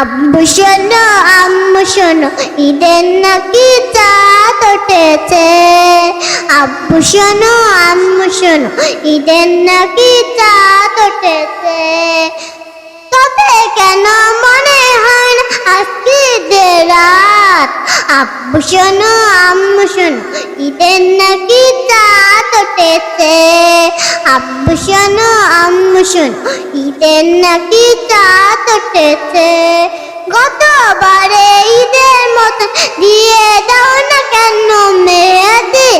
আব্বু শোনো, আম্মু শোনো, ঈদের নাকি চাঁদ উঠেছে। আব্বু শোনো, আম্মু শোনো, ঈদের নাকি চাঁদ উঠেছে। তবে কেন মনে হয় না আজকে যে রাত? আব্বু শোনো, আম্মু শোনো, ঈদের নাকি চাঁদ উঠেছে। আব্বু শোনো, আম্মু শোনো, ঈদের নাকি চাঁদ উঠেছে গতবারে ঈদের মতন দিয়ে দাও না কেন মেয়েদি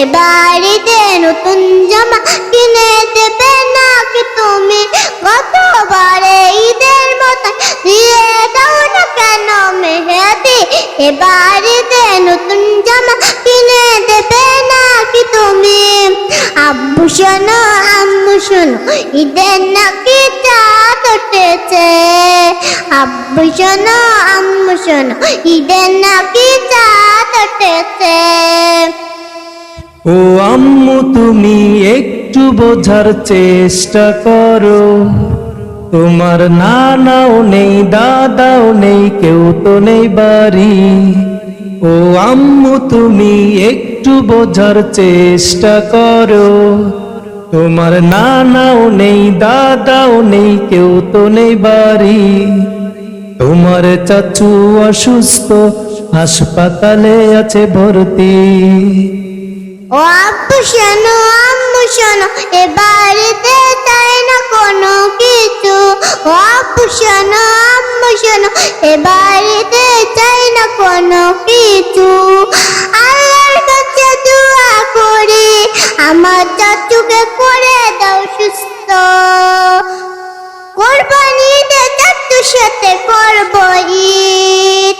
এবার ঈদে নতুন জামা কিনে দেবে নাকি তুমি? গতবারে ঈদের মতন দিয়ে দাও না কেন মেহেদি? এবার ঈদে নতুন জামা কিনে দেবে নাকি তুমি? আব্বু শোনো, আম্মু শোনো, ঈদের নাকি চাঁদ উঠেছে। আব্বু শোনো আম্মু শোনো ঈদের নাকি চাঁদ ও আম্মু, তুমি একটু বোঝার চেষ্টা করো। তোমার নানাও নেই, দাদাও নেই, কেউ তো নেই বাড়ি। ও আম্মু, তুমি একটু বোঝার চেষ্টা করো। তোমার নানাও নেই, দাদাও নেই, কেউ তো নেই বাড়ি। তোমার চাচু অসুস্থ, হাসপাতালে আছে ভর্তি। ও আব্বু শোনো, আম্মু শোনো, এ বাড়িতে চাই না কোনো কিছু? ও আব্বু শোনো, আম্মু শোনো, এ বাড়িতে আমার চাচুকে করে দাও সুস্থ। কোরবানিতে চাচুর সাথে করব ঈদ।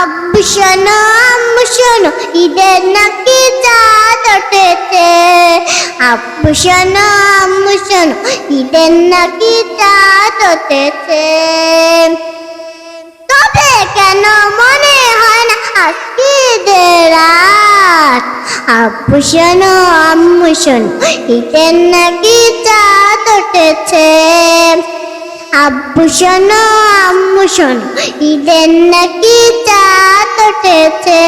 আব্বু শোনো আম্মু শোনো, ঈদের নাকি চাঁদ উঠেছে আব্বু শোনো আম্মু শোনো, ঈদের নাকি চাঁদ উঠেছে তবে কেন মনে হয় না আজকে যে রাত আমুষণ ঈদের নাকি চাঁদ উঠেছে? আপুষণ আমুষণ ঈদের নাকি চাঁদ উঠেছে?